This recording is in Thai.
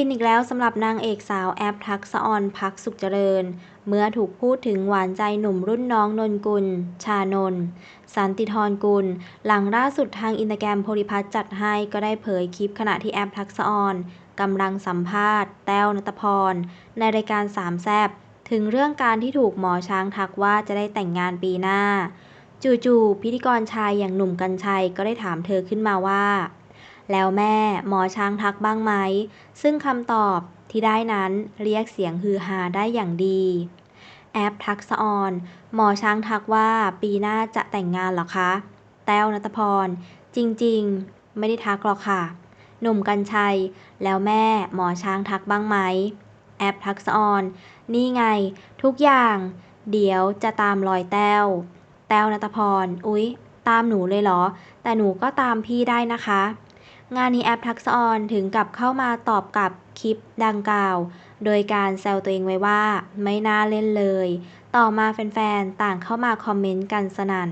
ฟินอีกแล้วสำหรับนางเอกสาวแอปทักษออนพักสุขเจริญ เมื่อถูกพูดถึงหวานใจหนุ่มรุ่นน้องนนกุล ชานนสันติธรกุล หลังล่าสุดทางอินสตาแกรมโพลิพัฒน์จัดให้ก็ได้เผยคลิปขณะที่แอปทักษออนกำลังสัมภาษณ์ แต้วนัตพร ในรายการสามแซบถึงเรื่องการที่ถูกหมอช้างทักว่าจะได้แต่งงานปีหน้า จู่ๆพิธีกรชายอย่างหนุ่มกัญชัยก็ได้ถามเธอขึ้นมาว่า แล้วแม่หมอช้างทักบ้างไหม ซึ่งคำตอบที่ได้นั้นเรียกเสียงฮือฮาได้อย่างดี แอปทักษออน หมอช้างทักว่าปีหน้าจะแต่งงานหรอคะ แต้วนัตพร จริงๆ ไม่ได้ทักหรอกค่ะ หนุ่มกัญชัย แล้วแม่หมอช้างทักบ้างไหม แอปทักษออน นี่ไง ทุกอย่าง เดี๋ยวจะตามรอยแต้ว แต้วนัตพร อุ๊ย ตามหนูเลยเหรอ แต่หนูก็ตามพี่ได้นะคะ งานนี้แอปทักษะออนถึงกับเข้ามาตอบกับคลิปดังกล่าว โดยการแซวตัวเองไว้ว่า ไม่น่าเล่นเลย ต่อมาแฟนๆ ต่างเข้ามาคอมเมนต์กันสนั่น